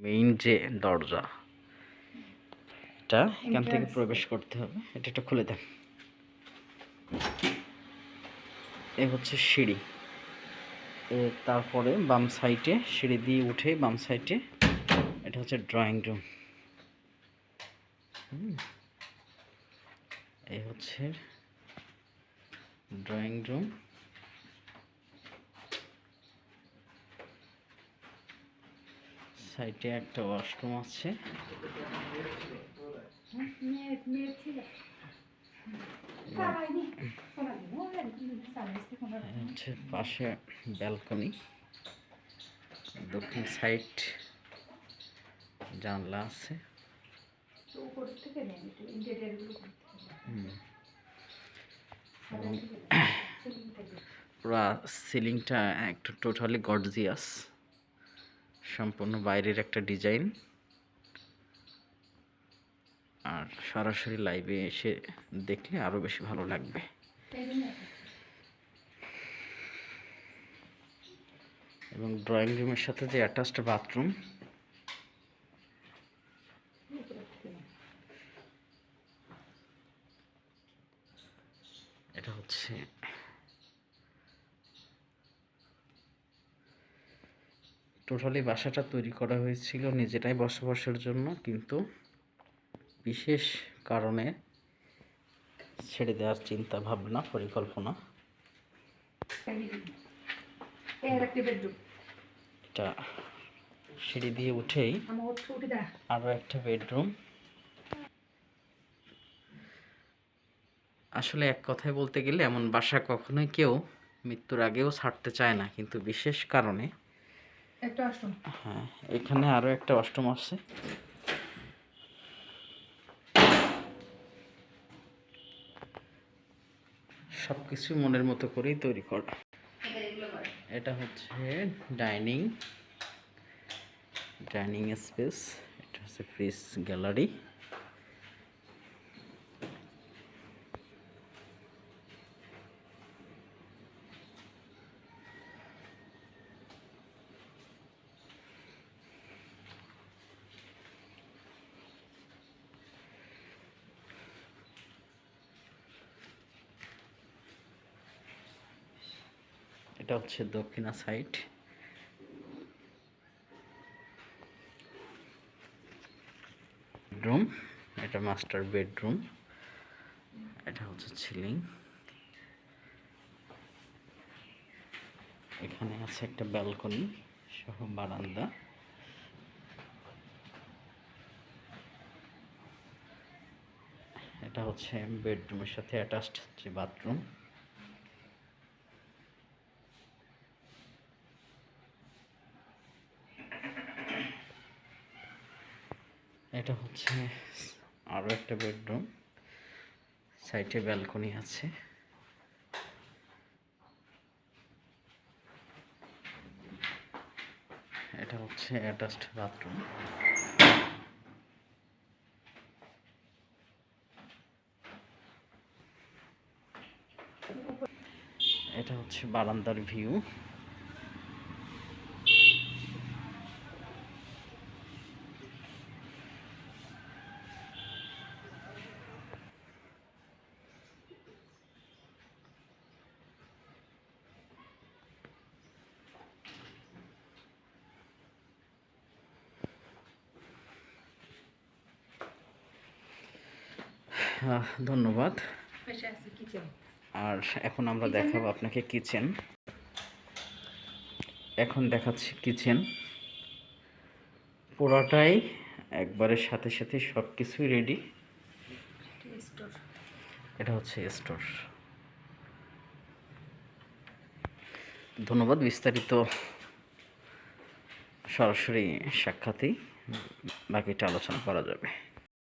Main যে দরজা এটা এখান থেকে প্রবেশ করতে হবে। এটা একটু খুলে দেন। এ হচ্ছে সিঁড়ি। তারপরে বাম সাইডে সিঁড়ি দিয়ে উঠে বাম সাইডে এটা হচ্ছে ড্রয়িং রুম এই হচ্ছে ড্রয়িং রুম সাইডে একটা ওয়াশরুম আছে। পাশে ব্যালকনি। দক্ষিণ সাইড জানলা আছে। পুরা সিলিংটা একটু টোটালি গর্জিয়াস। সম্পূর্ণ বাইরের একটা ডিজাইন। আর সরাসরি লাইভে এসে দেখলে আরও বেশি ভালো লাগবে। এবং ড্রয়িং রুমের সাথে যে অ্যাটাচড বাথরুম। এটা হচ্ছে টোটালি বাসাটা তৈরি করা হয়েছিল নিজেরাই বসবাসের জন্য কিন্তু বিশেষ কারণে ছেড়ে দেওয়ার চিন্তা ভাবনা পরিকল্পনা। এটা সিঁড়ি দিয়ে উঠেই আরও একটা বেডরুম। আসলে এক কথায় বলতে গেলে এমন বাসা কখনোই কেউ মৃত্যুর আগেও ছাড়তে চায় না কিন্তু বিশেষ কারণে একটা অষ্টম। হ্যাঁ এখানে আরও একটা অষ্টম আছে। সব কিছু মনের মতো করেই তৈরি করা। এটা হচ্ছে ডাইনিং। ডাইনিং স্পেস, এটা হচ্ছে ফ্রিজ গ্যালারি। এটা হচ্ছে দক্ষিণা সাইড। বেডরুম, এটা মাস্টার বেডরুম, এটা হচ্ছে সিলিং। এখানে আছে একটা ব্যালকনি সহ বারান্দা। এটা হচ্ছে বেডরুমের সাথে অ্যাটাচড যে বাথরুম। এটা হচ্ছে আরও একটা বেডরুম। সাইডে ব্যালকনি আছে। এটা হচ্ছে অ্যাটাচড বাথরুম। এটা হচ্ছে বারান্দার ভিউ। ধন্যবাদ। আছে কিচেন আর এখন আমরা দেখাবো আপনাকে কিচেন এখন দেখাচ্ছি কিচেন পুরোটাই একবারে সাথে সাথে সব কিছুই রেডি এটা হচ্ছে স্টোর ধন্যবাদ বিস্তারিত সরাসরি সাক্ষাতেই বাকিটা আলোচনা করা যাবে।